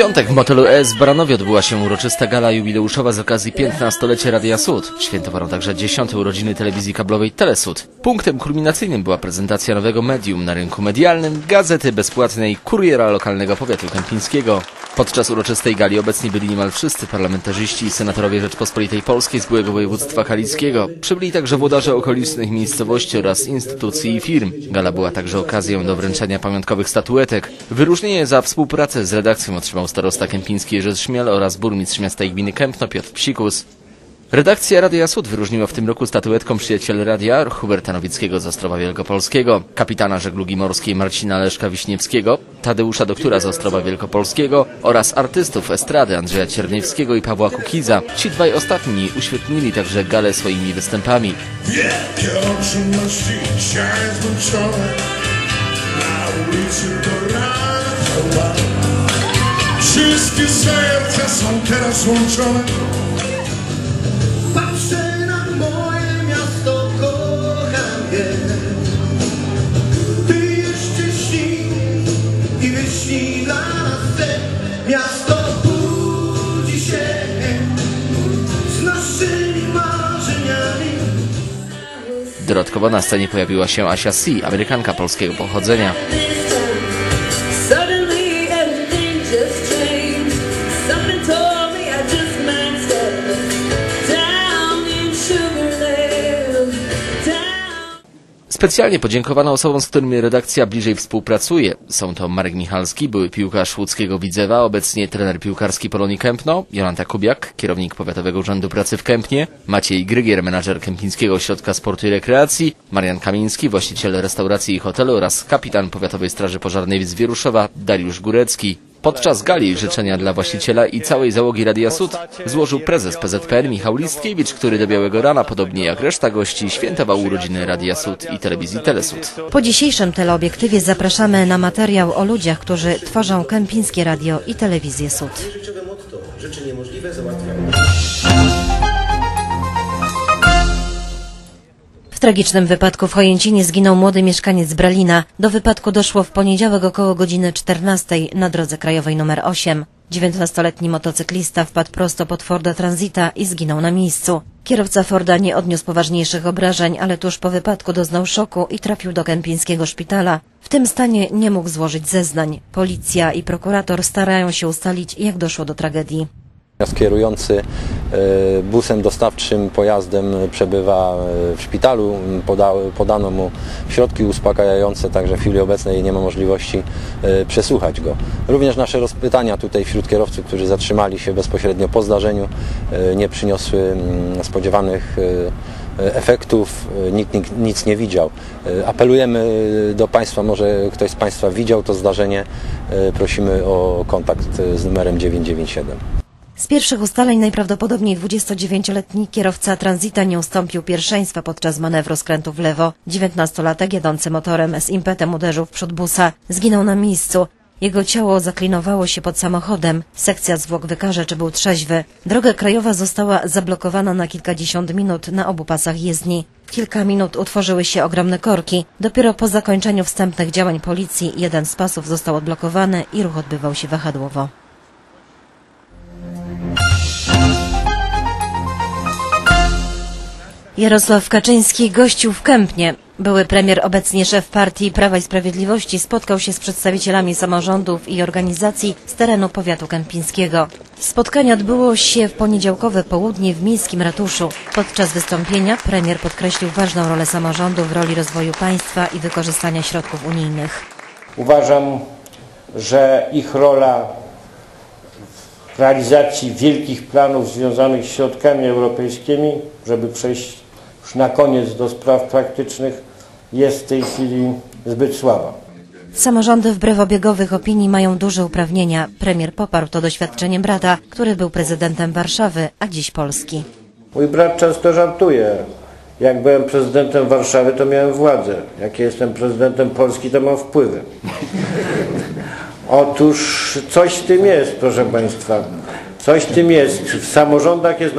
piątek w motelu ES w Baranowie odbyła się uroczysta gala jubileuszowa z okazji 15-lecia Radia Sud. Świętowano także 10. urodziny telewizji kablowej Telesud. Punktem kulminacyjnym była prezentacja nowego medium na rynku medialnym, gazety bezpłatnej Kuriera Lokalnego Powiatu Kępińskiego. Podczas uroczystej gali obecni byli niemal wszyscy parlamentarzyści i senatorowie Rzeczpospolitej Polskiej z byłego województwa kaliskiego. Przybyli także włodarze okolicznych miejscowości oraz instytucji i firm. Gala była także okazją do wręczenia pamiątkowych statuetek. Wyróżnienie za współpracę z redakcją otrzymał starosta kępiński Jerzy Szmiel oraz burmistrz miasta i gminy Kępno Piotr Psikus. Redakcja Radia Sud wyróżniła w tym roku statuetką przyjaciel radia Huberta Nowickiego z Ostrowa Wielkopolskiego, kapitana żeglugi morskiej Marcina Leszka Wiśniewskiego, Tadeusza Doktura z Ostrowa Wielkopolskiego oraz artystów estrady Andrzeja Cierniewskiego i Pawła Kukiza. Ci dwaj ostatni uświetnili także galę swoimi występami. Wielkie Na ulicy Wszystkie serca są teraz łączone Patrzę na moje miasto, kocham je. Ty jeszcze śni i wyśni dla nas sen. Miasto budzi się z naszymi marzeniami. Dodatkowo na scenie pojawiła się Asia C., Amerykanka polskiego pochodzenia. Specjalnie podziękowano osobom, z którymi redakcja bliżej współpracuje. Są to Marek Michalski, były piłkarz łódzkiego Widzewa, obecnie trener piłkarski Polonii Kępno, Jolanta Kubiak, kierownik Powiatowego Urzędu Pracy w Kępnie, Maciej Grygier, menadżer Kępińskiego Ośrodka Sportu i Rekreacji, Marian Kamiński, właściciel restauracji i hotelu oraz kapitan Powiatowej Straży Pożarnej z Wieruszowa, Dariusz Górecki. Podczas gali życzenia dla właściciela i całej załogi Radia Sud złożył prezes PZPN Michał Listkiewicz, który do Białego Rana, podobnie jak reszta gości, świętował urodziny Radia Sud i telewizji Telesud. Po dzisiejszym teleobiektywie zapraszamy na materiał o ludziach, którzy tworzą Kępińskie Radio i Telewizję Sud. Rzeczy niemożliwe załatwiam. W tragicznym wypadku w Chojęcinie zginął młody mieszkaniec Bralina. Do wypadku doszło w poniedziałek około godziny 14 na drodze krajowej nr 8. 19-letni motocyklista wpadł prosto pod Forda Transita i zginął na miejscu. Kierowca Forda nie odniósł poważniejszych obrażeń, ale tuż po wypadku doznał szoku i trafił do kępińskiego szpitala. W tym stanie nie mógł złożyć zeznań. Policja i prokurator starają się ustalić, jak doszło do tragedii. Natomiast Kierujący e, busem dostawczym pojazdem przebywa e, w szpitalu. Poda, podano mu środki uspokajające, także w chwili obecnej nie ma możliwości e, przesłuchać go. Również nasze rozpytania tutaj wśród kierowców, którzy zatrzymali się bezpośrednio po zdarzeniu, nie przyniosły mm, spodziewanych efektów, nikt, nikt nic nie widział. Apelujemy do Państwa, może ktoś z Państwa widział to zdarzenie, prosimy o kontakt z numerem 997. Z pierwszych ustaleń najprawdopodobniej 29-letni kierowca tranzyta nie ustąpił pierwszeństwa podczas manewru skrętu w lewo. 19-latek jadący motorem z impetem uderzył w przód busa. Zginął na miejscu. Jego ciało zaklinowało się pod samochodem. Sekcja zwłok wykaże, czy był trzeźwy. Droga krajowa została zablokowana na kilkadziesiąt minut na obu pasach jezdni. Kilka minut utworzyły się ogromne korki. Dopiero po zakończeniu wstępnych działań policji jeden z pasów został odblokowany i ruch odbywał się wahadłowo. Jarosław Kaczyński gościł w Kępnie. Były premier, obecnie szef partii Prawa i Sprawiedliwości, spotkał się z przedstawicielami samorządów i organizacji z terenu powiatu kępińskiego. Spotkanie odbyło się w poniedziałkowe południe w miejskim ratuszu. Podczas wystąpienia premier podkreślił ważną rolę samorządu w roli rozwoju państwa i wykorzystania środków unijnych. Uważam, że ich rola realizacji wielkich planów związanych z środkami europejskimi, żeby przejść już na koniec do spraw praktycznych, jest w tej chwili zbyt słaba. Samorządy wbrew obiegowych opinii mają duże uprawnienia. Premier poparł to doświadczenie brata, który był prezydentem Warszawy, a dziś Polski. Mój brat często żartuje. Jak byłem prezydentem Warszawy, to miałem władzę. Jak jestem prezydentem Polski, to mam wpływy. Otóż coś w tym jest, proszę Państwa. Coś w tym jest. W samorządach jest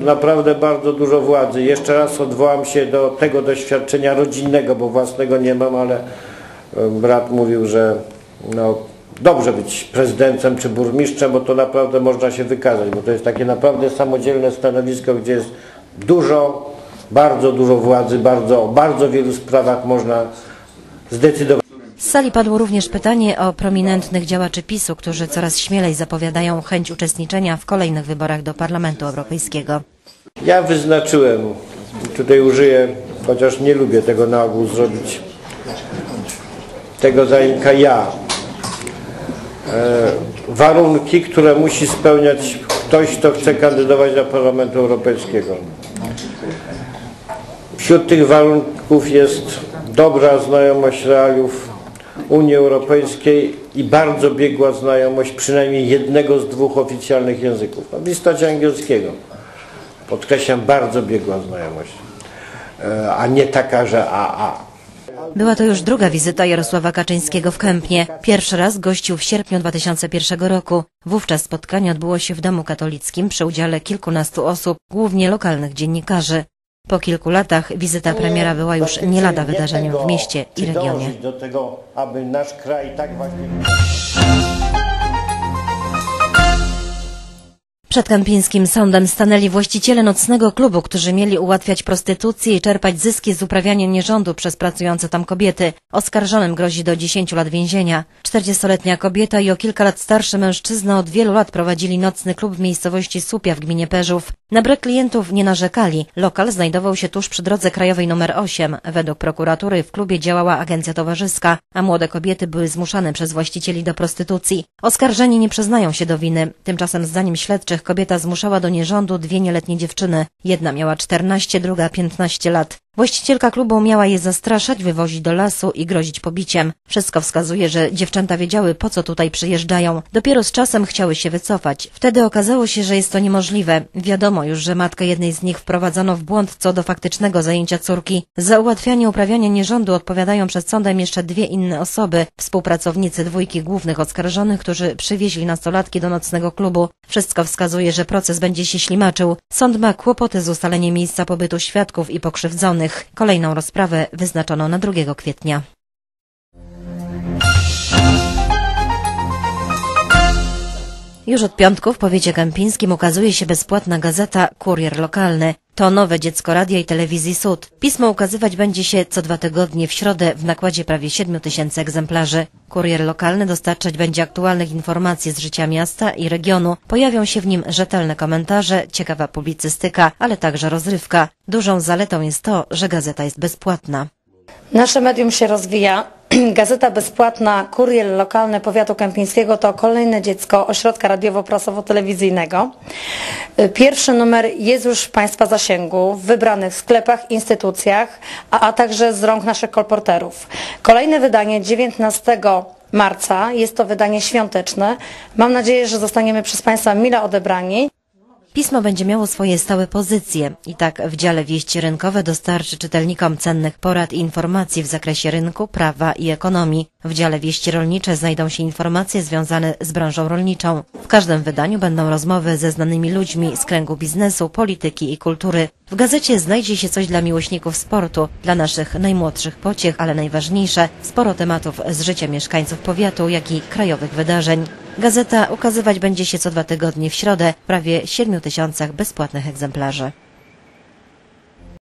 naprawdę bardzo dużo władzy. Jeszcze raz odwołam się do tego doświadczenia rodzinnego, bo własnego nie mam, ale e, brat mówił, że no, dobrze być prezydentem czy burmistrzem, bo to naprawdę można się wykazać, bo to jest takie naprawdę samodzielne stanowisko, gdzie jest dużo, bardzo dużo władzy, bardzo, o bardzo wielu sprawach można zdecydować. Z sali padło również pytanie o prominentnych działaczy PiSu, którzy coraz śmielej zapowiadają chęć uczestniczenia w kolejnych wyborach do Parlamentu Europejskiego. Ja wyznaczyłem, tutaj użyję, chociaż nie lubię tego na ogół zrobić, tego zaimka ja, e, warunki, które musi spełniać ktoś, kto chce kandydować do Parlamentu Europejskiego. Wśród tych warunków jest dobra znajomość realiów Unii Europejskiej i bardzo biegła znajomość przynajmniej jednego z dwóch oficjalnych języków, w istocie angielskiego. Podkreślam, bardzo biegła znajomość, e, a nie taka, że AA. Była to już druga wizyta Jarosława Kaczyńskiego w Kępnie. Pierwszy raz gościł w sierpniu 2001 roku. Wówczas spotkanie odbyło się w Domu Katolickim przy udziale kilkunastu osób, głównie lokalnych dziennikarzy. Po kilku latach wizyta premiera była już nie lada wydarzeniem w mieście i regionie. do tego, aby nasz kraj tak właśnie... Przed Kępińskim Sądem stanęli właściciele nocnego klubu, którzy mieli ułatwiać prostytucję i czerpać zyski z uprawiania nierządu przez pracujące tam kobiety. Oskarżonym grozi do 10 lat więzienia. 40-letnia kobieta i o kilka lat starszy mężczyzna od wielu lat prowadzili nocny klub w miejscowości Słupia w gminie Perzów. Na brak klientów nie narzekali. Lokal znajdował się tuż przy drodze krajowej nr 8. Według prokuratury w klubie działała agencja towarzyska, a młode kobiety były zmuszane przez właścicieli do prostytucji. Oskarżeni nie przyznają się do winy. Tymczasem zdaniem śledczych kobieta zmuszała do nierządu dwie nieletnie dziewczyny. Jedna miała 14, druga 15 lat. Właścicielka klubu miała je zastraszać, wywozić do lasu i grozić pobiciem. Wszystko wskazuje, że dziewczęta wiedziały, po co tutaj przyjeżdżają. Dopiero z czasem chciały się wycofać. Wtedy okazało się, że jest to niemożliwe. Wiadomo już, że matkę jednej z nich wprowadzono w błąd co do faktycznego zajęcia córki. Za ułatwianie uprawiania nierządu odpowiadają przed sądem jeszcze dwie inne osoby. Współpracownicy dwójki głównych oskarżonych, którzy przywieźli nastolatki do nocnego klubu. Wszystko wskazuje, że proces będzie się ślimaczył. Sąd ma kłopoty z ustaleniem miejsca pobytu świadków i pokrzywdzonych. Kolejną rozprawę wyznaczono na 2 kwietnia. Już od piątku w powiecie kępińskim ukazuje się bezpłatna gazeta Kurier Lokalny. To nowe dziecko radia i telewizji Sud. Pismo ukazywać będzie się co dwa tygodnie w środę w nakładzie prawie 7 tysięcy egzemplarzy. Kurier lokalny dostarczać będzie aktualnych informacji z życia miasta i regionu. Pojawią się w nim rzetelne komentarze, ciekawa publicystyka, ale także rozrywka. Dużą zaletą jest to, że gazeta jest bezpłatna. Nasze medium się rozwija. Gazeta bezpłatna Kurier Lokalny Powiatu Kępińskiego to kolejne dziecko ośrodka radiowo-prasowo-telewizyjnego. Pierwszy numer jest już w Państwa zasięgu w wybranych sklepach, instytucjach, a, a także z rąk naszych kolporterów. Kolejne wydanie 19 marca jest to wydanie świąteczne. Mam nadzieję, że zostaniemy przez Państwa mile odebrani. Pismo będzie miało swoje stałe pozycje i tak w dziale wieści rynkowe dostarczy czytelnikom cennych porad i informacji w zakresie rynku, prawa i ekonomii. W dziale wieści rolnicze znajdą się informacje związane z branżą rolniczą. W każdym wydaniu będą rozmowy ze znanymi ludźmi z kręgu biznesu, polityki i kultury. W gazecie znajdzie się coś dla miłośników sportu, dla naszych najmłodszych pociech, ale najważniejsze sporo tematów z życia mieszkańców powiatu, jak i krajowych wydarzeń. Gazeta ukazywać będzie się co dwa tygodnie w środę w prawie 7 tysiącach bezpłatnych egzemplarzy.